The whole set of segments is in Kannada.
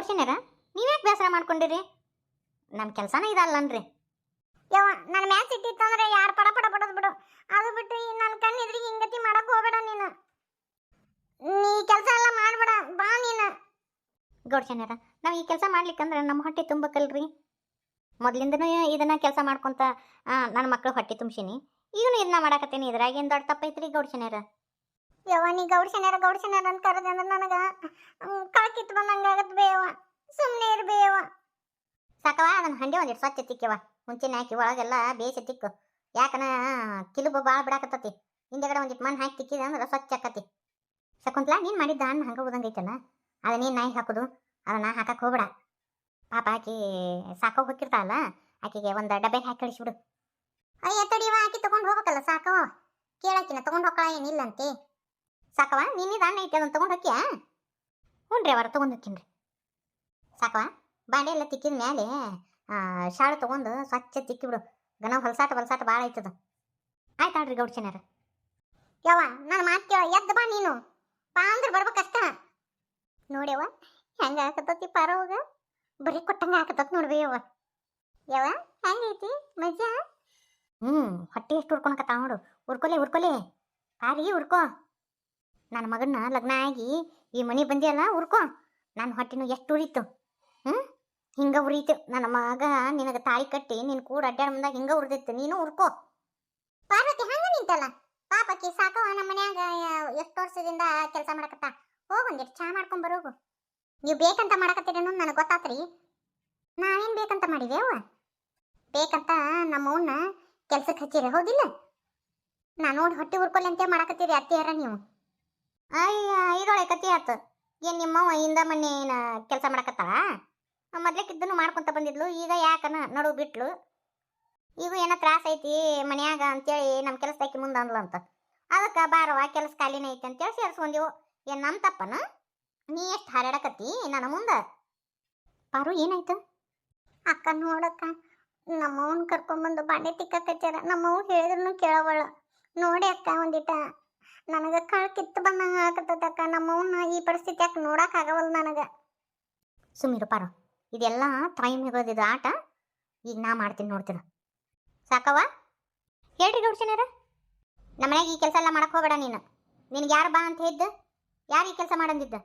ಗೌಡ್ಸಿನ್ಯಾರ ನೀವ್ಯಾಕೆ ಬೇಸರ ಮಾಡ್ಕೊಂಡಿರಿ? ನಮ್ಮ ಕೆಲಸನೇ ಇದಲ್ಲನ್ರಿ. ಯವ್ವ ನನ್ನ ಮ್ಯಾಚ್ ಇಟ್ಟಿತ್ತಂದ್ರೆ ಯಾರು ಪಡ ಪಡ ಪಡೋದು ಬಿಡು. ಅದು ಬಿಟ್ಟು ನನ್ನ ಕಣ್ಣು ಎದುರಿಗೆ ಹಿಂಗತಿ ಮಾಡಕ್ ಹೋಗಬೇಡ ನೀನು. ನೀ ಕೆಲಸ ಎಲ್ಲ ಮಾಡ್ಬೇಡ, ಬಾ ನೀನು. ಗೌಡ್ಸಿನ್ಯಾರ, ನಾವು ಈ ಕೆಲಸ ಮಾಡ್ಲಿಕ್ಕಂದ್ರೆ ನಮ್ಮ ಹೊಟ್ಟೆ ತುಂಬಕ್ಕಲ್ರಿ ಮೊದ್ಲಿಂದನು ಇದನ್ನ ಕೆಲಸ ಮಾಡ್ಕೊಂತ ನನ್ನ ಮಕ್ಕಳು ಹೊಟ್ಟೆ ತುಂಬಿಸಿನಿ. ಈಗನು ಇದನ್ನ ಮಾಡಾಕತ್ತೀನಿ, ಇದ್ರಾಗ ಏನು ದೊಡ್ಡ ತಪ್ಪೈತ್ರಿ ಗೌಡ್ಸಿನ್ಯಾರ? ಯವ್ವ ನೀ ಗೌಡ್ಸನ್ಯಾರ ಗೌಡ್ಸನ್ಯಾರ ಅಂತ ಕರೆದಂದ್ರೆ ನನಗ ಕಳಕಿತ್ತು ಬಂದಂಗೆ ಬೇವ ಸುಮ್ಮನೆ ಇರು ಬೇವ. ಸಾಕವ ಅದನ್ನ ಹಂಡಿ ಒಂದಿಟ್ಟು ಸ್ವಚ್ಛ ತಿಕ್ಕವ ಮುಂಚಿನ ಹಾಕಿ ಒಳಗೆಲ್ಲ ಬೇಯಿಸಿ ತಿಕ್ಕು ಯಾಕನ ಕಿಲುಬು ಭಾಳ ಬಿಡಾಕತ್ತತಿ. ಹಿಂದೆಗಡೆ ಒಂದಿಟ್ಟು ಮಣ್ಣು ಹಾಕಿ ತಿಕ್ಕಿದೆ ಅಂದ್ರೆ ಸ್ವಚ್ಛ ಆಕತಿ. ಶಕುಂತಲಾ, ನೀನು ಮಾಡಿದ್ದ ಹಣ್ಣು ಹಂಗೆ ಉದಂಗೈತಲ್ಲ ಅದನ್ನ ನೀನು ನಾಯಿ ಹಾಕೋದು ಅದನ್ನ ಹಾಕಕ್ಕೆ ಹೋಗ್ಬೇಡ. ಪಾಪ ಆಕಿ ಸಾಕೋ ಹೋಗಿರ್ತಾಳಲ್ಲ ಆಕಿಗೆ ಒಂದು ಡಬ್ಬೆ ಹಾಕಿ ಕಳಿಸ್ಬಿಡು ಅಯ್ಯ ತಡಿವ ಆಕಿ ತೊಗೊಂಡು ಹೋಗ್ಬೇಕಲ್ಲ ಸಾಕೋ ಕೇಳಾಕಿನ ತೊಗೊಂಡು ಹೋಗ್ಕಳ ಏನಿಲ್ಲಂತೆ ಸಾಕವ ನಿನ್ನಿದ ಹಣ್ಣು ಐತೆ ಅದನ್ನ ತಗೊಂಡು ಹೋಕ್ಯಾ? ಹ್ಞೂ ರೀ ಅವರ ತೊಗೊಂಡು ಹೋಗ್ತೀನಿ ಸಾಕವ ಬಾಂಡೆ ಎಲ್ಲ ತಿಕ್ಕಿದ ಮೇಲೆ ಶಾಳು ತಗೊಂಡು ಸ್ವಚ್ಛ ತಿಕ್ಕಿಬಿಡು. ಗನ ಹೊಲಸಾಟ ಹೊಲಸಾಟ ಭಾಳ ಐತದ ಆಯ್ತಾಳ್ರಿ ಗೌಡ್ಸಿನಾರ ಯವ್ವ ನನ್ನ ಮಾತು ಕೇಳ, ಎದ್ದು ಬಾ ನೀನು. ಪಾ ಅಂದ್ರೆ ಬರ್ಬೇಕಷ್ಟ ನೋಡ್ಯವ ಹೆಂಗ ಹಾಕತತಿ ಪಾರೋಗ ಬರೀ ಕೊಟ್ಟಂಗ ಹಾಕತತ್ ನೋಡ್ಬಿ ಯವ್ವ. ಯವ್ವ ಹೆಂಗೈತಿ ಮಜಾ ಹ್ಞೂ ಹೊಟ್ಟೆ ಎಷ್ಟು ಉರ್ಕೊಳಕತ್ತಾವ ನೋಡು. ಉರ್ಕೊಲೆ ಉರ್ಕೊಲೆ. ಕಾರಿ ಉರ್ಕೋ. ನನ್ನ ಮಗನ ಲಗ್ನ ಆಗಿ ಈ ಮನೆ ಬಂದಿಯಲ್ಲ ಉರ್ಕೋ ನನ್ನ ಹೊಟ್ಟೆನು ಎಷ್ಟು ಉರಿತು. ಹ್ಞೂ ಹಿಂಗೆ ಉರಿತು. ನನ್ನ ಮಗ ನಿನಗೆ ತಾಳಿ ಕಟ್ಟಿ ನಿನ್ನ ಕೂಡ ಅಡ್ಡಾಡ ಮುಂದಾಗ ಹಿಂಗೆ ಉರಿದಿತ್ತು. ನೀನು ಉರ್ಕೋ ಪಾರ್ವತಿ, ಹಂಗೆ ನಿಂತಲ್ಲ? ಪಾಪಕ್ಕೆ ಸಾಕವ ನಮ್ಮ ಮನ್ಯಾಗ ಎಷ್ಟು ವರ್ಷದಿಂದ ಕೆಲಸ ಮಾಡಕತ್ತ? ಹೋಗೊಂದಿಟ್ಟು ಚಾ ಮಾಡ್ಕೊಂಡ್ ಬರೋಗು. ನೀವು ಬೇಕಂತ ಮಾಡಕತ್ತೀರಿ ಅನ್ನೋದು ನನಗೆ ಗೊತ್ತಾತ್ರಿ. ನಾವೇನ್ ಬೇಕಂತ ಮಾಡಿದೇವ ಬೇಕಂತ ನಮ್ಮವನ್ನ ಕೆಲ್ಸಕ್ಕೆ ಹಚ್ಚಿರಿ, ಹೌದಿಲ್ಲ? ನಾನು ನೋಡಿ ಹೊಟ್ಟೆ ಉರ್ಕೊಲ್ಲಿ ಅಂತ ಮಾಡಕತ್ತೀರಿ ಅತ್ತಿಯಾರ ನೀವು. ಅಯ್ಯ ಇದೊಳೆ ಕತಿ ಆತು. ಏನು ನಿಮ್ಮವ್ವ ಹಿಂದ ಮನೆ ಕೆಲಸ ಮಾಡಕತ್ತಾಳ? ಮೊದ್ಲೇಕಿದ್ದನು ಮಾಡ್ಕೊಂತ ಬಂದಿದ್ಲು, ಈಗ ಯಾಕನ ನಡು ಬಿಟ್ಲು? ಈಗ ಏನೋ ತ್ರಾಸ ಐತಿ ಮನ್ಯಾಗ ಅಂತೇಳಿ ನಮ್ಮ ಕೆಲಸದಾಕಿ ಮುಂದೆ ಅಂದ್ಲು ಅಂತ. ಅದಕ್ಕೆ ಬಾರವ ಕೆಲಸ ಖಾಲಿನ ಐತಿ ಅಂತೇಳಿ ಸೇರಿಸ್ಕೊಂಡೆವು ಏನು ನಮ್ಮ ತಪ್ಪನ? ನೀ ಎಷ್ಟು ಹಾರಾಡಕತ್ತಿ ನನ್ನ ಮುಂದೆ? ಪಾರು ಏನಾಯ್ತು? ಅಕ್ಕ ನೋಡಕ್ಕ ನಮ್ಮವನ್ ಕರ್ಕೊಂಬಂದು ಬಾಂಡೆ ತಿಕ್ಕಕಚ್ಚಾರ ನಮ್ಮವ್ ಹೇಳಿದ್ರು ಕೇಳವಳ ನೋಡಿ ಅಕ್ಕ ಒಂದಿಟ. ನನಗ ಕಳ್ ಕಿತ್ತು ಬಂದಂಗ ಆಗತ್ತದ ಅಕ್ಕ. ನಮ್ಮವನ್ನ ಈ ಪರಿಸ್ಥಿತಿ ಯಾಕೆ ನೋಡಕ್ ಆಗವಲ್ ನನಗ. ಸುಮ್ಮಿರು ಪಾರು. ಇದೆಲ್ಲ ಟೈಮ್ ಇರೋದಿದು ಆಟ. ಈಗ ನಾ ಮಾಡ್ತೀನಿ ನೋಡ್ತೀನಿ ಸಾಕವ ಹೇಳ್ರಿ ಗೌಡ್ಸೇನಾರ ನಮ್ಮ ಈ ಕೆಲಸ ಎಲ್ಲ ಮಾಡಕ್ ಹೋಗಬೇಡ ನೀನು. ನಿನಗೆ ಯಾರು ಬಾ ಅಂತ ಹೇಳಿದ್ದ? ಯಾರು ಈ ಕೆಲಸ ಮಾಡಂದಿದ್ದ?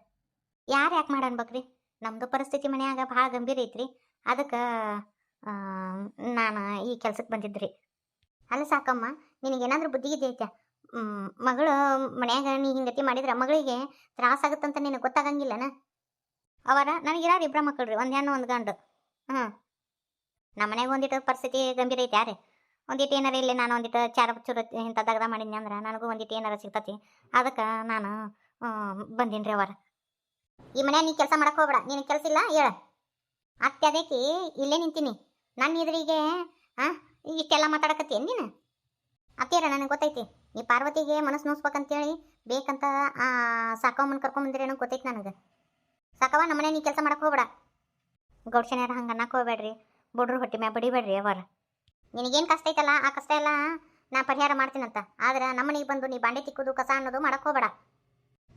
ಯಾರು ಯಾಕೆ ಮಾಡನ್ಬೇಕ್ರಿ ನಮ್ದು ಪರಿಸ್ಥಿತಿ ಮನೆಯಾಗ ಭಾಳ ಗಂಭೀರ ಐತ್ರಿ. ಅದಕ್ಕೆ ನಾನು ಈ ಕೆಲ್ಸಕ್ಕೆ ಬಂದಿದ್ರಿ ಅಲ್ಲ ಸಾಕಮ್ಮ ನಿನಗೇನಾದ್ರೂ ಐತೆ ಮಗಳು ಮನ್ಯಾಗ ನೀ ಹಿಂಗತಿ ಮಾಡಿದ್ರೆ ಮಗಳಿಗೆ ತ್ರಾಸಾಗುತ್ತಂತ ನಿನಗೆ ಗೊತ್ತಾಗಂಗಿಲ್ಲನ? ಅವರ, ನನಗಿರಾರು ಇಬ್ಬರ ಮಕ್ಕಳು ರೀ ಒಂದು ಹೆಣ್ಣು, ಒಂದು ಗಂಡು. ಹ್ಞೂ ನಮ್ಮ ಮನೆಗೆ ಒಂದಿಟ್ಟು ಪರಿಸ್ಥಿತಿ ಗಂಭೀರ ಐತೆ ಯಾರೇ ಒಂದಿಟ್ಟು ಏನಾರ ಇಲ್ಲಿ ನಾನು ಒಂದಿಟ್ಟು ಚಾರ ಚೂರು ಇಂಥ ದಗದ ಮಾಡಿದ್ನಿ ಅಂದ್ರೆ ನನಗೂ ಒಂದಿಟ್ಟು ಏನಾರ ಸಿಗ್ತತಿ. ಅದಕ್ಕೆ ನಾನು ಬಂದೀನಿ ರೀ ಅವರ. ಈ ಮನೆ ನೀ ಕೆಲಸ ಮಾಡಕ್ಕೆ ಹೋಗ್ಬೇಡ ನೀನು ಕೆಲಸ ಇಲ್ಲ ಹೇಳ. ಅತ್ತೆ ಅದಕ್ಕೆ ಇಲ್ಲೇ ನಿಂತೀನಿ. ನನ್ನ ಎದುರಿಗೆ ಹಾಂ ಇಷ್ಟೆಲ್ಲ ಮಾತಾಡಕತ್ತೀನಿ ನೀನು? ಅತ್ತೇರ ನನಗೆ ಗೊತ್ತೈತಿ. ನೀ ಪಾರ್ವತಿಗೆ ಮನಸ್ಸು ನೋಸ್ಬೇಕಂತೇಳಿ ಬೇಕಂತ ಸಾಕವಮ್ಮನ ಕರ್ಕೊಂಬಂದಿರೇನೋ ಗೊತ್ತೈತೆ ನನಗೆ. ಸಾಕವ ನಮ್ಮನೆ ನೀ ಕೆಲಸ ಮಾಡಕ್ಕೆ ಹೋಗ್ಬೇಡ. ಗೌಡಶನ್ಯಾರ ಹಂಗೆ ಅನ್ನಕ್ಕೆ ಹೋಗ್ಬೇಡ್ರಿ. ಬುಡ್ರು ಹೊಟ್ಟೆ ಮ್ಯಾಗ ಬಡಿಬೇಡ್ರಿ ಅವರ ನಿನಗೇನು ಕಷ್ಟ ಐತಲ್ಲ, ಆ ಕಷ್ಟ ಎಲ್ಲ ನಾ ಪರಿಹಾರ ಮಾಡ್ತೀನಂತ. ಆದ್ರೆ ನಮ್ಮನೆಗೆ ಬಂದು ನೀ ಬಾಂಡೆ ತಿಕ್ಕೋದು, ಕಸ ಅನ್ನೋದು ಮಾಡಕ್ಕೆ ಹೋಗ್ಬೇಡ.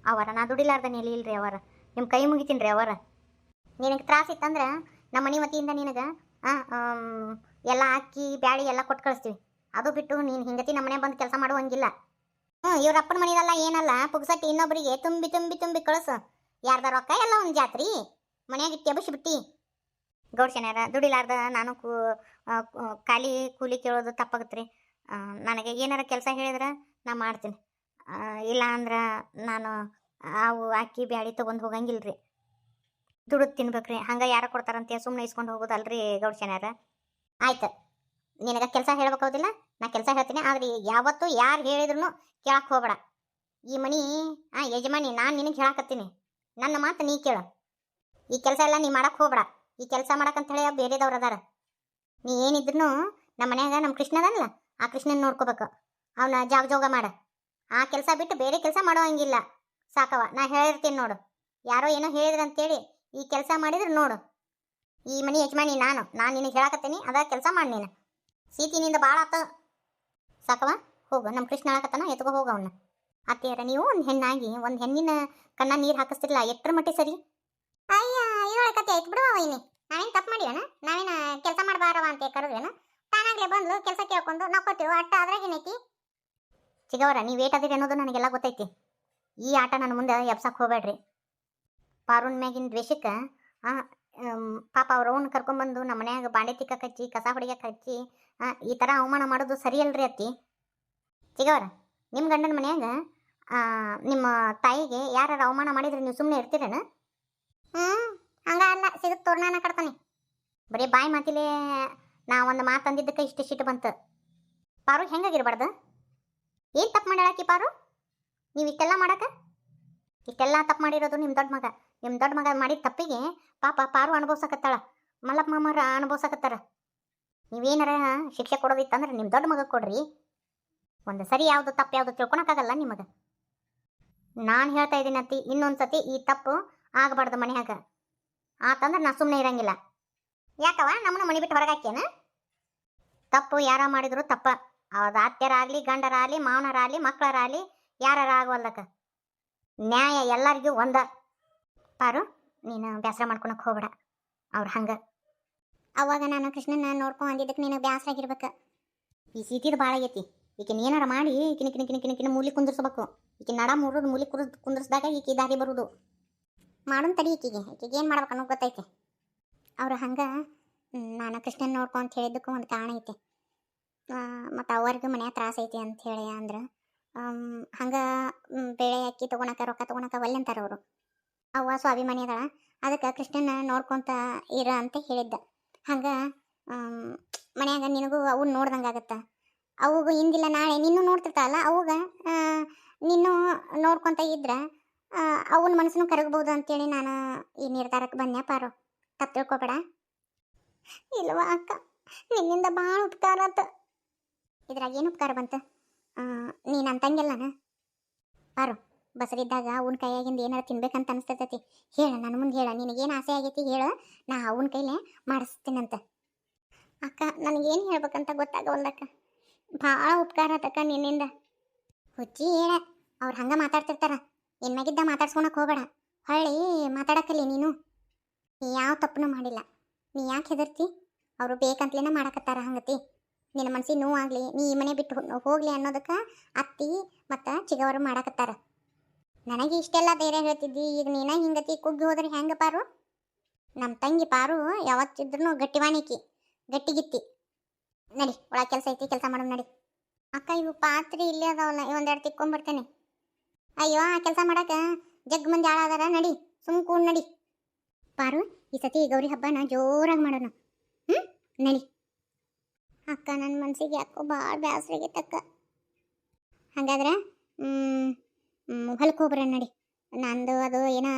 ಅವರ ನಾ ದುಡಿಲಾರ್ದ ನೀಲಿ ಇಲ್ರಿ ಅವರ ನಿಮ್ಮ ಕೈ ಮುಗಿತೀನಿ ರೀ ಅವರ ನಿನಗೆ ತ್ರಾಸ ಇತ್ತಂದ್ರೆ ನಮ್ಮ ಮನೆ ವತಿಯಿಂದ ನಿನಗೆ ಎಲ್ಲ ಅಕ್ಕಿ ಬ್ಯಾಳಿ ಎಲ್ಲ ಕೊಟ್ಟು ಕಳಿಸ್ತೀವಿ. ಅದು ಬಿಟ್ಟು ನೀನು ಹಿಂಗತಿ ನಮ್ಮನೆ ಬಂದು ಕೆಲಸ ಮಾಡುವಂಗಿಲ್ಲ. ಹ್ಞೂ ಇವ್ರ ಅಪ್ಪನ ಮನೆಯಲ್ಲ ಏನಲ್ಲ, ಪುಗ್ಸಟ್ಟಿ ಇನ್ನೊಬ್ಬರಿಗೆ ತುಂಬಿ ತುಂಬಿ ತುಂಬಿ ಕಳಿಸು. ಯಾರ್ದ ರೊಕ್ಕ? ಎಲ್ಲ ಒಂದು ಜಾತ್ರಿ. ಮನ್ಯಾಗ ಇಟ್ಟು ಬಿಟ್ಟಿ. ಗೌಡ್ಶನ್ಯಾರ ದುಡಿಲಾರ್ದ ನಾನು ಕೂ ಖಾಲಿ ಕೂಲಿ ಕೇಳೋದು ತಪ್ಪಾಗತ್ರಿ. ರೀ ನನಗೆ ಏನಾರ ಕೆಲಸ ಹೇಳಿದ್ರೆ ನಾ ಮಾಡ್ತೀನಿ. ಇಲ್ಲ ಅಂದ್ರೆ ನಾನು ಅವು ಅಕ್ಕಿ ಬ್ಯಾಳಿ ತೊಗೊಂಡು ಹೋಗಂಗಿಲ್ಲ ರೀ ದುಡಿದು ತಿನ್ಬೇಕ್ರಿ. ಹಂಗೆ ಯಾರು ಕೊಡ್ತಾರಂತೆ ಸುಮ್ಮನೆ ಇಸ್ಕೊಂಡು ಹೋಗೋದಲ್ರಿ ಗೌಡ್ಶನ್ಯಾರ ಆಯ್ತು. ನಿನಗೆ ಕೆಲಸ ಹೇಳ್ಬೇಕಾಗೋದಿಲ್ಲ ನಾ ಕೆಲಸ ಹೇಳ್ತೀನಿ, ಆದ್ರೆ ಯಾವತ್ತೂ ಯಾರು ಹೇಳಿದ್ರು ಕೇಳಕ್ಕೆ ಹೋಗ್ಬೇಡ. ಈ ಮನಿ, ಆ ಯಜಮಾನಿ, ನಾನು ನಿನಗೆ ಹೇಳಕತ್ತೀನಿ. ನನ್ನ ಮಾತು ನೀ ಕೇಳು. ಈ ಕೆಲಸ ಎಲ್ಲ ನೀ ಮಾಡಕ್ಕೆ ಹೋಗ್ಬೇಡ. ಈ ಕೆಲಸ ಮಾಡಕ್ಕಂತ ಹೇಳಿ ಬೇರೆದವ್ರು ಅದಾರ? ನೀ ಏನಿದ್ರು ನಮ್ಮ ಮನ್ಯಾಗ ನಮ್ಮ ಕೃಷ್ಣ ಅದಲ್ಲ ಆ ಕೃಷ್ಣನ ನೋಡ್ಕೋಬೇಕು. ಅವನ ಜಾಗ ಜೋಗ ಮಾಡ. ಆ ಕೆಲಸ ಬಿಟ್ಟು ಬೇರೆ ಕೆಲಸ ಮಾಡೋ ಹಂಗಿಲ್ಲ. ಸಾಕವ, ನಾ ಹೇಳಿರ್ತೀನಿ ನೋಡು. ಯಾರೋ ಏನೋ ಹೇಳಿದ್ರು ಅಂತೇಳಿ ಈ ಕೆಲಸ ಮಾಡಿದ್ರೆ ನೋಡು. ಈ ಮನಿ ಯಜಮಾನಿ ನಾನು ನಾನು ನಿನಗೆ ಹೇಳಕತ್ತೀನಿ, ಅದ ಕೆಲಸ ಮಾಡಿ ನೀನು. ಸೀತಿನಿಂದ ಭಾಳ ಆತ. ಸಾಕವ ಹೋಗು ನಮ್ಮ ಕೃಷ್ಣ ಹೇಳಕತ್ತಾನ ಎತ್ಕೋ ಹೋಗ ಅವನ್ನ ಅತ್ತೆಯರ ನೀವು ಒಂದು ಹೆಣ್ಣಾಗಿ ಒಂದು ಹೆಣ್ಣಿನ ಕಣ್ಣ ನೀರು ಹಾಕಿಸ್ತಿರ್ಲ ಎಷ್ಟರ ಮಟ್ಟಿ ಸರಿ? ಅಯ್ಯ ಇದೊಳಗೆ ಕತೆ ಆಯ್ತು ಬಿಡುವ ವೈನಿ ನಾವೇನು ತಪ್ಪು ಮಾಡಿವನ? ನಾವೇನು ಕೆಲಸ ಮಾಡಬಾರವ ಅಂತ ಕರೆದ್ವೇನ? ತಾನಾಗ್ಲೇ ಬಂದ್ಲು ಕೆಲಸ ಕೇಳ್ಕೊಂಡು ನಕ್ಕೋತೀವಿ ಅಟ್ಟ ಅದ್ರಾಗ ಏನೈತಿ? ಚಿಗವರ ನೀವು ಏಟ್ ಅದಿರಿ ಅನ್ನೋದು ನನಗೆಲ್ಲ ಗೊತ್ತೈತಿ. ಈ ಆಟ ನನ್ನ ಮುಂದೆ ಎಬ್ಸಕ್ಕೆ ಹೋಗ್ಬೇಡ್ರಿ. ಪಾರುನ್ ಮ್ಯಾಗಿನ ದ್ವೇಷಕ್ಕೆ ಪಾಪ ಅವ್ರ ಅವ್ನ ಕರ್ಕೊಂಬಂದು ನಮ್ಮ ಮನ್ಯಾಗ ಬಾಂಡೆ ತಿಕ್ಕಕ್ಕೆ ಹಚ್ಚಿ ಕಸ ಹೊಡಿಯಕ್ಕೆ ಹಚ್ಚಿ ಈ ಥರ ಅವಮಾನ ಮಾಡೋದು ಸರಿ ಅಲ್ರಿ ಅತ್ತಿ? ಚಿಗವರ ನಿಮ್ಮ ಗಂಡನ ಮನ್ಯಾಗ ನಿಮ್ಮ ತಾಯಿಗೆ ಯಾರು ಅವಮಾನ ಮಾಡಿದ್ರೆ ನೀವು ಸುಮ್ಮನೆ ಇರ್ತೀರೇನ? ಹ್ಮ್ ಹಂಗ ಅಲ್ಲ ಸಿಗತ್ ತೋರ್ನಾನ ಕಡ್ತಾನೆ ಬರೀ ಬಾಯಿ ಮಾತಿಲೇ ನಾ ಒಂದು ಮಾತು ಅಂದಿದ್ದಕ್ಕೆ ಇಷ್ಟು ಸಿಟ್ಟು ಬಂತು. ಪಾರು ಹೆಂಗಾಗಿರ್ಬಾರ್ದು? ಏನು ತಪ್ಪು ಮಾಡ್ಯಾಳಕಿ ಪಾರು? ನೀವು ಇಷ್ಟೆಲ್ಲ ಮಾಡಕ? ಇಷ್ಟೆಲ್ಲ ತಪ್ಪು ಮಾಡಿರೋದು ನಿಮ್ಮ ದೊಡ್ಡ ಮಗ. ನಿಮ್ಮ ದೊಡ್ಡ ಮಗ ಮಾಡಿದ ತಪ್ಪಿಗೆ ಪಾಪ ಪಾರು ಅನುಭವಿಸಕತ್ತಾಳ. ಮಲ್ಲಪ್ಪ ಮಾಮರ ಅನುಭವಿಸಕತ್ತಾರ. ನೀವೇನಾರ ಶಿಕ್ಷೆ ಕೊಡೋದಿತ್ತಂದ್ರೆ ನಿಮ್ಮ ದೊಡ್ಡ ಮಗ ಕೊಡ್ರಿ. ಒಂದು ಸರಿ ಯಾವುದು ತಪ್ಪು ಯಾವುದು ತಿಳ್ಕೊಳಕ್ಕಾಗಲ್ಲ ನಿಮಗೆ. ನಾನು ಹೇಳ್ತಾ ಇದ್ದೀನಿ ಅತ್ತಿ ಇನ್ನೊಂದು ಸತಿ ಈ ತಪ್ಪು ಆಗಬಾರ್ದು ಮನ್ಯಾಗ. ಆತಂದ್ರೆ ನಾ ಸುಮ್ಮನೆ ಇರಂಗಿಲ್ಲ. ಯಾಕವ ನಮ್ಮನ್ನ ಮನೆ ಬಿಟ್ಟು ಹೊರಗಾಕ್ಯನ? ತಪ್ಪು ಯಾರ ಮಾಡಿದ್ರು ತಪ್ಪ. ಅವ್ರದ್ದು ಆತ್ಯರಾಗ್ಲಿ ಗಂಡರಾಗ್ಲಿ, ಮಾವನರಾಗ್ಲಿ, ಮಕ್ಕಳರಾಗ್ಲಿ ಯಾರಾರ ಆಗವಲ್ಲಕ ನ್ಯಾಯ ಎಲ್ಲರಿಗೂ ಒಂದ. ಪಾರು, ನೀನು ಬೇಸರ ಮಾಡ್ಕೊಳಕ್ಕೆ ಹೋಗ್ಬೇಡ. ಅವ್ರು ಹಂಗ. ಅವಾಗ ನಾನು ಕೃಷ್ಣನ ನೋಡ್ಕೊಂಡು ಅಂದಿದ್ದಕ್ಕೆ ನಿನಗೆ ಬೇಸರ ಆಗಿರ್ಬೇಕು. ಈ ಸೀತಿದ ಭಾಳ ಆಗೈತಿ. ಈಕಿನ ಏನಾರ ಮಾಡಿ, ಈಕಿನ ಕಿನ ಕಿನ ಕಿನ ಕಿನ ಮೂಲಿ ಕುಂದಿರ್ಸ್ಬೇಕು. ಈಕಿನ ನಡ ಮುರಿದು ಮೂಲಿ ಕುರ್ದು ಕುಂದಿರ್ಸ್ದಾಗ ಈಕಿ ದಾರಿ ಬರುದು. ಮಾಡೋನ್ ತಡಿ ಈಕಿಗೆ. ಈಕಿಗೆ ಏನು ಮಾಡ್ಬೇಕು ಅನ್ನೋ ಗೊತ್ತೈತೆ. ಅವ್ರು ಹಂಗೆ ನಾನು ಕೃಷ್ಣನ ನೋಡ್ಕೊ ಅಂತ ಹೇಳಿದ್ದಕ್ಕೂ ಒಂದು ಕಾರಣ ಐತಿ. ಮತ್ತು ಅವ್ರಿಗೂ ಮನೆ ತ್ರಾಸ ಐತಿ ಅಂತ ಹೇಳಿ ಅಂದ್ರೆ ಹಂಗೆ ಬೇಳೆ ಅಕ್ಕಿ ತೊಗೊಳಕ ರೊಕ್ಕ ತೊಗೊಳಕ ಒಲ್ಲೆ ಅಂತಾರೆ ಅವರು. ಅವ್ವ ಸ್ವಾಭಿಮಾನಿ ಅದಾಳ ಅದಕ್ಕೆ ಕೃಷ್ಣನ ನೋಡ್ಕೊಂತ ಇರ ಅಂತ ಹೇಳಿದ್ದ. ಹಂಗೆ ಮನ್ಯಾಗ ನಿನಗೂ ಅವನ್ನ ನೋಡ್ದಂಗೆ ಆಗತ್ತೆ. ಅವುಗೂ ಹಿಂದಿಲ್ಲ ನಾಳೆ, ನಿನ್ನೂ ನೋಡ್ತಿರ್ತಾಳಲ್ಲ, ಅವಾಗ ನಿನ್ನೂ ನೋಡ್ಕೊಂತ ಇದ್ರೆ ಅವನ ಮನಸ್ಸನ್ನು ಕರಗಬಹುದು ಅಂತೇಳಿ ನಾನು ಈ ನಿರ್ಧಾರಕ್ಕೆ ಬಂದೆ ಪಾರು. ತಪ್ಪು ತಿಳ್ಕೊಬೇಡ. ಇಲ್ವಾ ಅಕ್ಕ? ನಿನ್ನಿಂದ ಭಾಳ ಉಪಕಾರ ಆತ. ಇದ್ರಾಗ ಏನು ಉಪಕಾರ ಬಂತ? ನೀನು ನಾನು ಪಾರು. ಬಸರಿದ್ದಾಗ ಅವನ ಕೈಯಾಗಿಂದ ಏನಾರು ತಿನ್ಬೇಕಂತ ಅನಿಸ್ತೈತಿ ಹೇಳ ನನ್ನ ಮುಂದೆ ಹೇಳ, ನಿನಗೇನು ಆಸೆ ಆಗೈತಿ ಹೇಳ, ನಾ ಅವನ ಕೈಲೇ ಮಾಡಿಸ್ತೀನಂತ. ಅಕ್ಕ, ನನಗೇನು ಹೇಳ್ಬೇಕಂತ ಒಂದಕ್ಕ. ಭಾಳ ಉಪಕಾರ ಆತಕ್ಕ ನಿನ್ನಿಂದ. ಹುಚ್ಚಿ ಹೇಳ ಅವ್ರು ಹಂಗೆ ಮಾತಾಡ್ತಿರ್ತಾರ. ಇನ್ಮ್ಯಾಗಿದ್ದ ಮಾತಾಡ್ಸ್ಕೊಳಕ್ ಹೋಗೋಣ ಹೊಳ್ಳಿ ಮಾತಾಡಕ್ಕಲ್ಲಿ ನೀನು. ನೀ ಯಾವ ತಪ್ಪನು ಮಾಡಿಲ್ಲ. ನೀ ಯಾಕೆ ಹೆದರ್ತಿ? ಅವರು ಬೇಕಂತಲೇನ ಮಾಡಕತ್ತಾರ ಹಂಗತಿ. ನಿನ್ನ ಮನ್ಸಿಗೆ ನೋವಾಗಲಿ, ನೀ ಈ ಮನೆ ಬಿಟ್ಟು ಹೋಗ್ಲಿ ಅನ್ನೋದಕ್ಕೆ ಅತ್ತಿ ಮತ್ತು ಚಿಗವರು ಮಾಡಕತ್ತಾರ. ನನಗೆ ಇಷ್ಟೆಲ್ಲ ಧೈರ್ಯ ಹೇಳ್ತಿದ್ದಿ, ಈಗ ನೀನ ಹಿಂಗತಿ ಕುಗ್ಗಿ ಹೋದ್ರೆ ಹೆಂಗೆ ಪಾರು? ನಮ್ಮ ತಂಗಿ ಪಾರು ಯಾವತ್ತಿದ್ರು ಗಟ್ಟಿವಾಣಿಕಿ, ಗಟ್ಟಿಗಿತ್ತಿ. ನಡಿ ಒಳ ಕೆಲಸ ಐತಿ, ಕೆಲಸ ಮಾಡೋಣ ನಡಿ. ಅಕ್ಕ, ಇವು ಪಾತ್ರೆ ಇಲ್ಲೇ ಅದಾವಲ್ಲ ಒಂದೆರಡು ತಿಕ್ಕೊಂಬರ್ತೇನೆ ಅಯ್ಯೋ, ಆ ಕೆಲಸ ಮಾಡಕ ಜಗ್ ಮಂದಿ ಹಾಳಾದಾರ ನಡಿ, ಸುಮ್ ಕೂಡ್ ನಡಿ. ಪಾರು, ಈ ಸತಿ ಗೌರಿ ಹಬ್ಬನ ಜೋರಾಗಿ ಮಾಡೋಣ. ಹ್ಞೂ ನಡಿ. ಅಕ್ಕ ನನ್ನ ಮನಸ್ಸಿಗೆ ಯಾಕೋ ಭಾಳ ಬೇಸರ ಆಗೈತಕ್ಕ ಹಾಗಾದ್ರೆ ಹೊಲಕ್ಕೆ ಹೋಗ್ಬರೋಣ ನಡಿ. ನಂದು ಅದು ಏನೋ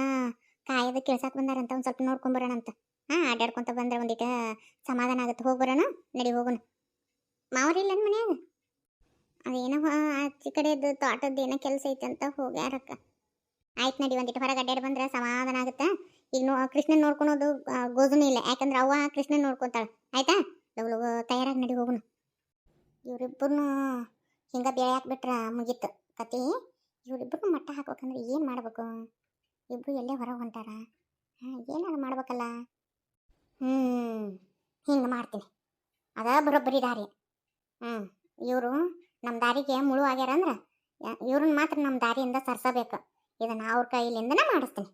ಕಾಯದ ಕೆಲ್ಸಕ್ಕೆ ಬಂದಾರಂತ ಒಂದು ಸ್ವಲ್ಪ ನೋಡ್ಕೊಂಬರೋಣ ಅಂತ. ಹಾಂ ಅಡ್ಡಾಡ್ಕೊಂತ ಬಂದ್ರೆ ಒಂದಿಟ ಸಮಾಧಾನ ಆಗುತ್ತೆ. ಹೋಗ್ಬರೋಣ, ನಡಿ ಹೋಗೋಣ. ಮಾವರಿಲ್ಲ ಮನ್ಯಾಗ? ಅದೇನೋ ಆಚೆ ಕಡೆದು ತೋಟದ್ದು ಏನೋ ಕೆಲಸ ಐತೆ ಅಂತ ಹೋಗ್ಯಾರಕ್ಕ. ಆಯ್ತು ನಡಿ ಒಂದಿಟ್ಟು ಹೊರಗೆ ಅಡ್ಡಾಡಿ ಬಂದ್ರೆ ಸಮಾಧಾನ ಆಗುತ್ತೆ. ಈಗ ನೋ, ಕೃಷ್ಣನ್ ನೋಡ್ಕೊಳೋದು ಗೋಜುನೂ ಇಲ್ಲ. ಯಾಕಂದ್ರೆ ಅವ್ವ ಕೃಷ್ಣನ್ ನೋಡ್ಕೊತಾಳೆ. ಆಯ್ತಾ? ಲಗು ತಯಾರಾಗಿ ನಡಿ ಹೋಗೋಣ. ಇವರಿಬ್ಬರನ್ನು ಹಿಂಗೆ ಬೇಳೆ ಹಾಕ್ಬಿಟ್ರೆ ಮುಗೀತು ಕತಿ ಇವರಿಬ್ಬರು ಮಟ್ಟ ಹಾಕ್ಬೇಕಂದ್ರೆ ಏನು ಮಾಡಬೇಕು? ಇಬ್ಬರು ಎಲ್ಲೇ ಹೊರಗೆ ಹೊಂಟಾರ? ಏನಾರು ಮಾಡ್ಬೇಕಲ್ಲ? ಹ್ಞೂ ಹಿಂಗೆ ಮಾಡ್ತೀನಿ. ಅದ ಬರೋಬ್ಬರಿ ದಾರಿ. ಹ್ಞೂ ಇವರು ನಮ್ಮ ದಾರಿಗೆ ಮುಳು ಆಗ್ಯಾರ ಅಂದ್ರೆ ಇವ್ರನ್ನ ಮಾತ್ರ ನಮ್ಮ ದಾರಿಯಿಂದ ಸರ್ಸಬೇಕು. ಇದನ್ನು ಅವ್ರ ಕೈಲಿಂದನೇ ಮಾಡಿಸ್ತೀನಿ.